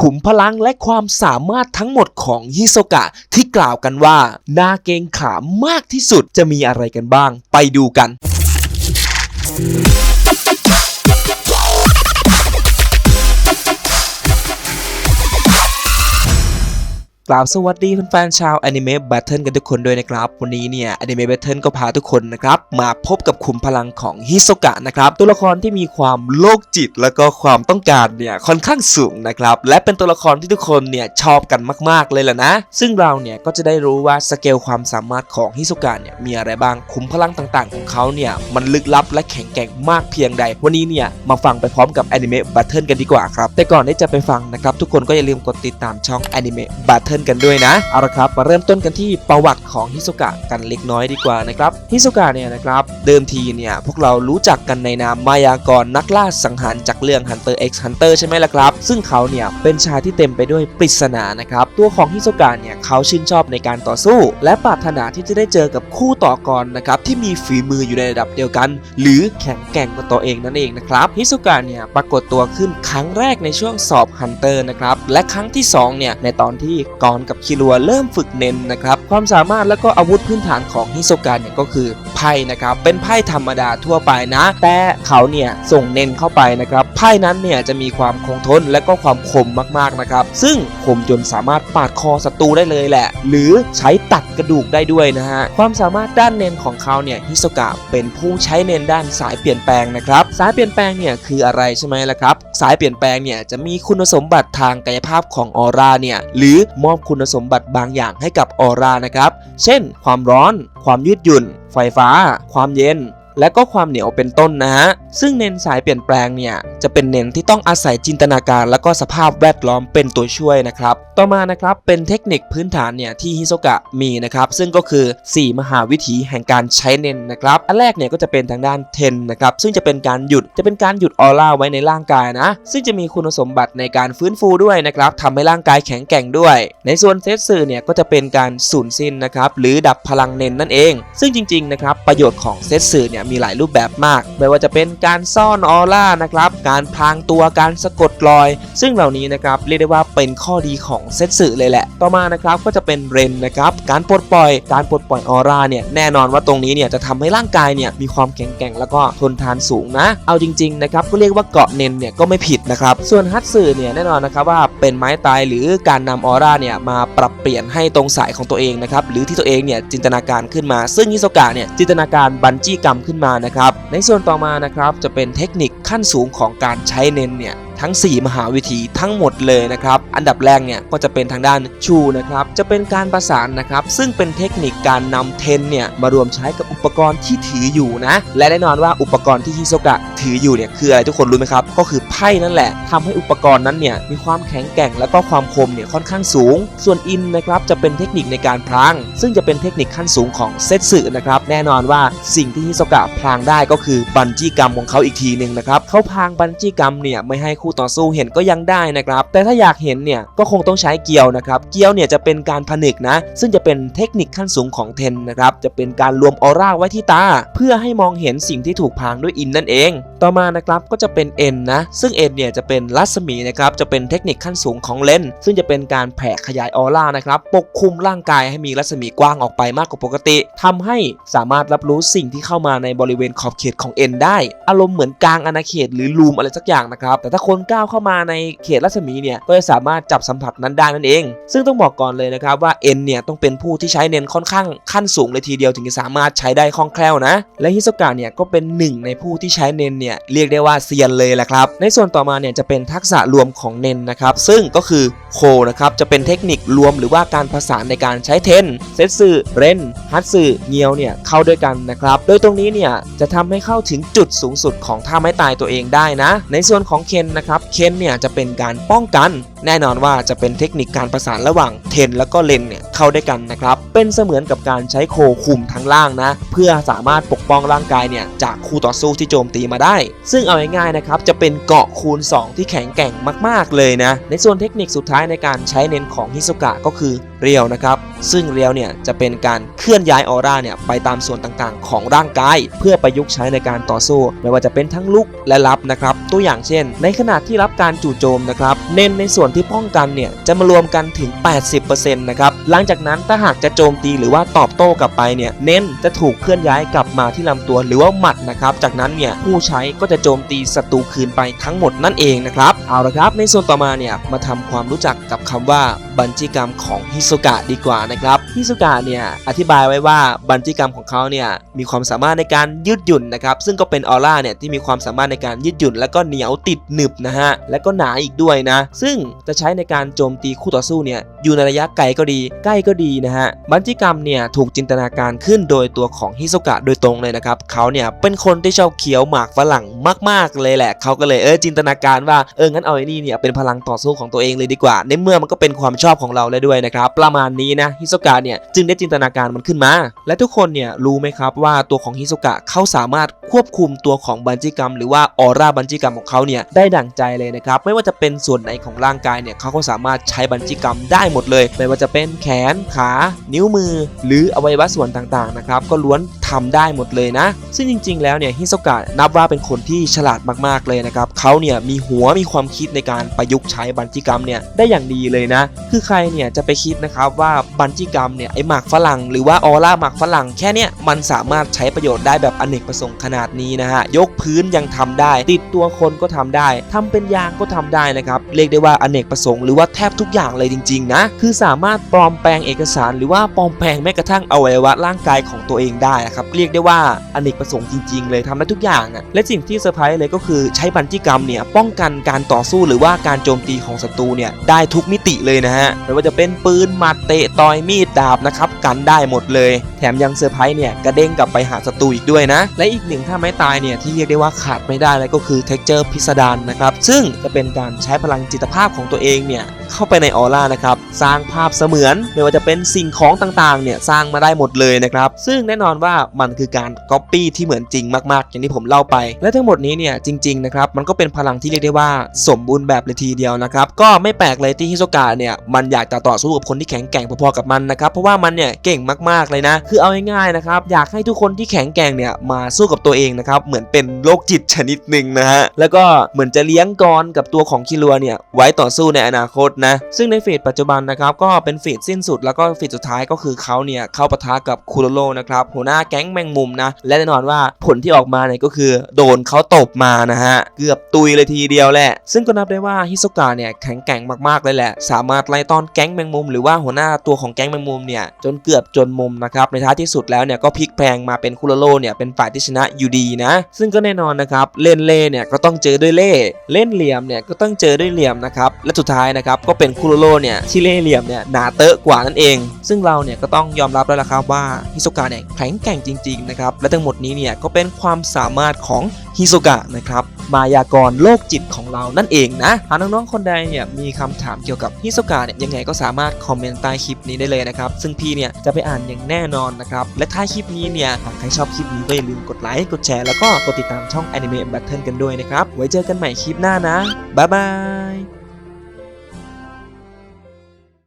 ขุมพลังและความสามารถทั้งหมดของฮิโซกะที่กล่าวกันว่าน่าเกงขามมากที่สุดจะมีอะไรกันบ้าง ไปดูกัน กล่าวสวัสดีแฟนๆชาวแอนิเมะแบทเทิลกันทุกคนด้วยนะครับ วันนี้เนี่ยแอนิเมะแบทเทิลก็พาทุกคนนะครับมาพบกับขุมพลังของฮิโซกะนะครับตัวละครที่มีความโลกจิต แล้วก็ความต้องการเนี่ยค่อนข้างสูงนะครับและเป็นตัวละครที่ทุกคนเนี่ยชอบกันมากๆเลยแหละนะ ซึ่งเราเนี่ยก็จะได้รู้ว่าสเกลความสามารถของฮิโซกะเนี่ยมีอะไรบ้างขุมพลังต่างๆ ของเขาเนี่ยมันลึกลับและแข็งแกร่งมากเพียงใด วันนี้เนี่ยมาฟังไปพร้อมกับแอนิเมะแบทเทิลกันดีกว่าครับแต่ก่อนที่จะไปฟังนะครับทุกคนก็อย่าลืมกดติดตามช่องอนิเมะแบทเทิลกันด้วยนะ เอาละครับมาเริ่มต้นกันที่ประวัติของฮิโซกะกันเล็กน้อยดีกว่านะครับฮิโซกะเนี่ยนะครับเดิมทีเนี่ยพวกเรารู้จักกันในนามมายากรนักล่าสังหารจากเรื่อง Hunter x Hunter ใช่ไหมล่ะครับ ซึ่งเขาเนี่ยเป็นชายที่เต็มไปด้วยปริศนานะครับตัวของฮิโซกะเนี่ยเขาชื่นชอบในการต่อสู้ และปรารถนาที่จะได้เจอกับคู่ต่อกรนะครับที่มีฝีมืออยู่ในระดับเดียวกัน หรือแข็งแกร่งกว่าตัวเองนั่นเองนะครับฮิโซกะเนี่ยปรากฏตัวขึ้นครั้งแรกในช่วงสอบฮันเตอร์นะครับและครั้งที่สองเนี่ยในตอนที่กรกับคิรัวเริ่มฝึกเน้นนะครับความสามารถและก็อาวุธพื้นฐานของฮิโซกะเนี่ยก็คือ ไพ่นะครับเป็นไพ่ธรรมดาทั่วไปนะ แต่เขาเนี่ยส่งเน้นเข้าไปนะครับไพ่นั้นเนี่ยจะมีความคงทนและก็ความคมมากๆนะครับ ซึ่งคมจนสามารถปาดคอศัตรูได้เลยแหละ หรือใช้ตัดกระดูกได้ด้วยนะฮะความสามารถด้านเน้นของเขาเนี่ยฮิโซกะเป็นผู้ใช้เน้นด้านสายเปลี่ยนแปลงนะครับสายเปลี่ยนแปลงเนี่ยคืออะไรใช่ไหมล่ะครับ สายเปลี่ยนแปลงเนี่ยจะมีคุณสมบัติทางกายภาพของออร่าเนี่ยหรือมอบคุณสมบัติบางอย่างให้กับออร่านะครับ เช่น ความร้อน ความยืดหยุ่นไฟฟ้า ความเย็น และก็ความเหนียวเป็นต้นนะฮะ ซึ่งเน้นสายเปลี่ยนแปลงเนี่ย จะเป็นเน้นที่ต้องอาศัยจินตนาการ และก็สภาพแวดล้อมเป็นตัวช่วยนะครับ ต่อมานะครับเป็นเทคนิคพื้นฐานเนี่ยที่ฮิโซกะมีนะครับซึ่งก็คือ 4 มหาวิธีแห่งการใช้เน้นนะครับอันแรกเนี่ยก็จะเป็นทางด้านเทนนะครับซึ่งจะเป็นการหยุดจะเป็นการหยุดออร่าไว้ในร่างกายนะซึ่งจะมีคุณสมบัติในการฟื้นฟูด้วยนะครับทำให้ร่างกายแข็งแกร่งด้วย ในส่วนเซตสื่อเนี่ยก็จะเป็นการสูญสิ้นนะครับหรือดับพลังเน้นนั่นเอง ซึ่งจริงๆนะครับประโยชน์ของเซตสื่อเนี่ยมีหลายรูปแบบมาก ไม่ว่าจะเป็นการซ่อนออร่านะครับการพรางตัวการสะกดรอย ซึ่งเหล่านี้นะครับเรียกได้ว่าเป็นข้อดีของเซตสื่อเลยแหละ ต่อมานะครับก็จะเป็นเรนนะครับการปลดปล่อยการปลดปล่อยออร่าเนี่ยแน่นอนว่าตรงนี้เนี่ยจะทำให้ร่างกายเนี่ยมีความแข็งแกร่งแล้วก็ทนทานสูงนะ เอาจริงๆนะครับก็เรียกว่าเกาะเน้นเนี่ยก็ไม่ผิดนะครับส่วนฮัตสึเนี่ยแน่นอนนะครับว่าเป็นไม้ตายหรือการนำออร่าเนี่ยมาปรับเปลี่ยนให้ตรงสายของตัวเองนะครับหรือที่ตัวเองเนี่ยจินตนาการขึ้นมา ซึ่งฮิโซกะเนี่ยจินตนาการบันจี้กรรมขึ้นมานะครับ ในส่วนต่อมานะครับจะเป็นเทคนิคขั้นสูงของการใช้เน้นเนี่ย ทั้ง 4 มหาวิธีทั้งหมดเลยนะครับ อันดับแรกเนี่ยก็จะเป็นทางด้านชูนะครับ จะเป็นการประสานนะครับ ซึ่งเป็นเทคนิคการนำเทนเนี่ยมารวมใช้กับอุปกรณ์ที่ถืออยู่นะ และแน่นอนว่าอุปกรณ์ที่ฮิโซกะถืออยู่เนี่ยคืออะไรทุกคนรู้ไหมครับ ก็คือไพ่นั่นแหละทำให้อุปกรณ์นั้นเนี่ยมีความแข็งแกร่งและก็ความคมเนี่ยค่อนข้างสูง ส่วนอินนะครับจะเป็นเทคนิคในการพราง ซึ่งจะเป็นเทคนิคขั้นสูงของเซตสึนะครับ แน่นอนว่าสิ่งที่ฮิโซกะพรางได้ก็คือบันจี้กรรมของเขาอีกทีหนึ่งนะครับเขาพรางบันจี้กรรมเนี่ยไม่ให้คู่ต่อสู้เห็นก็ยังได้นะครับ แต่ถ้าอยากเห็นเนี่ยก็คงต้องใช้เกียวนะครับ เกียวเนี่ยจะเป็นการผนึกนะ ซึ่งจะเป็นเทคนิคขั้นสูงของเทนนะครับ จะเป็นการรวมออร่าไว้ที่ตา เพื่อให้มองเห็นสิ่งที่ถูกพางด้วยอินนั่นเอง ต่อมานะครับก็จะเป็นเอ็นนะ ซึ่งเอ็นเนี่ยจะเป็นรัศมีนะครับ จะเป็นเทคนิคขั้นสูงของเลนส์ซึ่งจะเป็นการแผ่ขยายออร่านะครับ ปกคลุมร่างกายให้มีรัศมีกว้างออกไปมากกว่าปกติทำให้สามารถรับรู้สิ่งที่เข้ามาในบริเวณขอบเขตของเอ็นได้ อารมณ์เหมือนกลางอาณาเขตหรือลูมอะไรสักอย่างนะครับ แต่ถ้าคนก้าวเข้ามาในเขตรัศมีเนี่ยก็จะสามารถจับสัมผัสนั้นได้นั่นเอง ซึ่งต้องบอกก่อนเลยนะครับว่าเอ็นเนี่ยต้องเป็นผู้ที่ใช้เน้นค่อนข้างขั้นสูงเลยทีเดียวถึงจะสามารถใช้ได้คล่องแคล่วนะ และฮิโซกะเนี่ยก็เป็นหนึ่งในผู้ที่ใช้เน้นเนี่ยเรียกได้ว่าเซียนเลยแหละครับ ในส่วนต่อมาเนี่ยจะเป็นทักษะรวมของเน้นนะครับซึ่งก็คือโคนะครับจะเป็นเทคนิครวมหรือว่าการผสานในการใช้เทนเซตสึเรนฮัตสึเงียวเนี่ยเข้าด้วยกันนะครับโดยตรงนี้เนี่ยจะทำให้เข้าถึงจุดสูงสุดของท่าไม้ตายตัวเองได้นะ ในส่วนของเคนนะครับครับเคนเนี่ยจะเป็นการป้องกันแน่นอนว่าจะเป็นเทคนิคการประสานระหว่างเทนแล้วก็เลนเนี่ยเข้าด้วยกันนะครับ เป็นเสมือนกับการใช้โคคุมทั้งล่างนะ เพื่อสามารถปกป้องร่างกายเนี่ยจากคู่ต่อสู้ที่โจมตีมาได้ ซึ่งเอาง่ายๆนะครับจะเป็นเกาะคูณ 2 ที่แข็งแกร่งมาก ๆ เลยนะ ในส่วนเทคนิคสุดท้ายในการใช้เน้นของฮิโซกะก็คือเรียวนะครับ ซึ่งเรียวเนี่ยจะเป็นการเคลื่อนย้ายออร่าเนี่ยไปตามส่วนต่างๆ ของร่างกาย เพื่อประยุกต์ใช้ในการต่อสู้ ไม่ว่าจะเป็นทั้งลุกและรับนะครับ ตัวอย่างเช่น ในขณะที่รับการจู่โจมนะครับ เน้นในส่วนวนที่ป้องกันเนี่ยจะมารวมกันถึง 80%นะครับหลังจากนั้นถ้าหากจะโจมตีหรือว่าตอบโต้กลับไปเนี่ยเน้นจะถูกเคลื่อนย้ายกลับมาที่ลำตัวหรือว่าหมัดนะครับจากนั้นเนี่ยผู้ใช้ก็จะโจมตีศัตรูคืนไปทั้งหมดนั่นเองนะครับเอาละครับในส่วนต่อมาเนี่ยมาทำความรู้จักกับคำว่าบัญชีกรรมของฮิโซกะดีกว่านะครับ ฮิโซกะเนี่ยอธิบายไว้ว่าบัญชีกรรมของเขาเนี่ยมีความสามารถในการยืดหยุ่นนะครับซึ่งก็เป็นออร่าเนี่ยที่มีความสามารถในการยืดหยุ่น แล้วก็เหนียวติดหนึบนะฮะและก็หนาอีกด้วยนะ ซึ่งจะใช้ในการโจมตีคู่ต่อสู้เนี่ยอยู่ในระยะไกลก็ดีใกล้ก็ดีนะฮะบัญชีกรรมเนี่ยถูกจินตนาการขึ้นโดยตัวของฮิโซกะโดยตรงเลยนะครับเขาเนี่ยเป็นคนที่ชอบเคี้ยวหมากฝรั่งมาก ๆเลยแหละเขาก็เลยเออจินตนาการว่าเอองั้นเอาไอ้นี่เนี่ยเป็นพลังต่อสู้ของตัวเองเลยดีกว่า ในเมื่อมันก็เป็นความชอบของเราเลยด้วยนะครับประมาณนี้นะฮิโซกะเนี่ยจึงได้จินตนาการมันขึ้นมา และทุกคนเนี่ยรู้ไหมครับว่าตัวของฮิซุกะเขาสามารถควบคุมตัวของบัญชีกรรม หรือว่าออร่าบัญชีกรรมของเขาเนี่ยได้ดั่งใจเลยนะครับไม่ว่าจะเป็นส่วนไหนของร่างกายเนี่ยเขาก็สามารถใช้บัญชีกรรมได้หมดเลย ไม่ว่าจะเป็นแขนขา นิ้วมือ หรืออวัยวะส่วนต่างๆนะครับก็ล้วนททำได้หมดเลยนะ ซึ่งจริง ๆ แล้วเนี่ยฮิโซกะนับว่าเป็นคนที่ฉลาดมากๆเลยนะครับเขาเนี่ยมีหัวมีความคิดในการประยุกต์ใช้บัญชีกรรมเนี่ยได้อย่างดีเลยนะ คือใครเนี่ยจะไปคิดนะครับว่าบัญชีกรรมเนี่ยไอหมากฝรั่งหรือว่าออร่าหมากฝรั่งแค่เนี้ยมันสามารถใช้ประโยชน์ได้แบบอเนกประสงค์ขนาดนี้นะฮะยกพื้นยังทำได้ ติดตัวคนก็ทำได้ทำเป็นยางก็ทำได้นะครับเรียกได้ว่าอเนกประสงค์หรือว่าแทบทุกอย่างเลยจริงๆนะคือสามารถปลอมแปลงเอกสาร หรือว่าปลอมแปลงแม้กระทั่งอวัยวะร่างกายของตัวเองได้นะครับกับเรียกได้ว่าอเนกประสงค์จริงๆ เลยทำได้ทุกอย่างอะและสิ่งที่เซอร์ไพรส์เลยก็คือใช้บัญชีกรรมเนี่ยป้องกันการต่อสู้หรือว่าการโจมตีของศัตรูเนี่ยได้ทุกมิติเลยนะฮะไม่ว่าจะเป็นปืนหมัดเตะต่อยมีดดาบนะครับกันได้หมดเลย แถมยังเซอร์ไพรส์เนี่ยกระเด้งกลับไปหาศัตรูอีกด้วยนะ และอีกหนึ่งถ้าไม่ตายเนี่ยที่เรียกได้ว่าขาดไม่ได้เลยก็คือเท็กเจอร์พิสดารนะครับซึ่งจะเป็นการใช้พลังจิตภาพของตัวเองเนี่ยเข้าไปในออร่านะครับสร้างภาพเสมือนไม่ว่าจะเป็นสิ่งของต่างๆเนี่ยสร้างมาได้หมดเลยนะครับซึ่งแน่นอนว่ามันคือการก๊อปปี้ที่เหมือนจริงมากๆ อย่างที่ผมเล่าไป และทั้งหมดนี้เนี่ยจริงๆนะครับมันก็เป็นพลังที่เรียกได้ว่าสมบูรณ์แบบเลยทีเดียวนะครับก็ไม่แปลกเลยที่ฮิโซกะเนี่ยมันอยากจะต่อสู้กับคนที่แข็งแกร่งพอๆกับมันนะครับเพราะว่ามันเนี่ยเก่งมากๆเลยนะ คือเอาง่ายๆนะครับอยากให้ทุกคนที่แข็งแกร่งเนี่ยมาสู้กับตัวเองนะครับเหมือนเป็นโรคจิตชนิดหนึ่งนะฮะแล้วก็เหมือนจะเลี้ยงกรกับตัวของคิรัวเนี่ยไว้ต่อสู้ในอนาคตนะซึ่งในเฟสปัจจุบันนะครับก็เป็นเฟสสิ้นสุดแล้วก็เฟสสุดท้ายก็คือเขาเนี่ยเข้าปะทะกับคูโรโรนะครับหัวหน้าแกงแมงมุมนะ และแน่นอนว่าผลที่ออกมาเนี่ยก็คือโดนเขาตบมานะฮะ เกือบตุยเลยทีเดียวแหละ ซึ่งก็นับได้ว่าฮิโซกะเนี่ยแข็งแกร่งมากๆเลยแหละ สามารถไล่ต้อนแก๊งแมงมุม หรือว่าหัวหน้าตัวของแก๊งแมงมุมเนี่ยจนเกือบจนมุมนะครับในท้ายที่สุดแล้วเนี่ยก็พลิกแพลงมาเป็นคูโรโรเนี่ยเป็นฝ่ายที่ชนะอยู่ดีนะ ซึ่งก็แน่นอนนะครับเล่นเล่เนี่ยก็ต้องเจอด้วยเล่เล่นเหลี่ยมเนี่ยก็ต้องเจอด้วยเหลี่ยมนะครับและสุดท้ายนะครับก็เป็นคูโรโรเนี่ยที่เล่เหลี่ยมเนี่ยหนาเตอะกว่านั่นเอง ซึ่งเราเนี่ยก็ต้องยอมรับแล้วละครับว่าฮิโซกะเนี่ยแข็งแกร่งจจริงๆนะครับและทั้งหมดนี้เนี่ยก็เป็นความสามารถของฮิโซกะนะครับมายากรโลกจิตของเรานั่นเองนะหากน้องๆคนใดเนี่ยมีคำถามเกี่ยวกับฮิโซกะเนี่ยยังไงก็สามารถคอมเมนต์ใต้คลิปนี้ได้เลยนะครับซึ่งพี่เนี่ยจะไปอ่านอย่างแน่นอนนะครับและท้ายคลิปนี้เนี่ยหากใครชอบคลิปนี้ก็อย่าลืมกดไลค์กดแชร์แล้วก็กดติดตามช่อง Anime Battle กันด้วยนะครับไว้เจอกันใหม่คลิปหน้านะบ๊ายบาย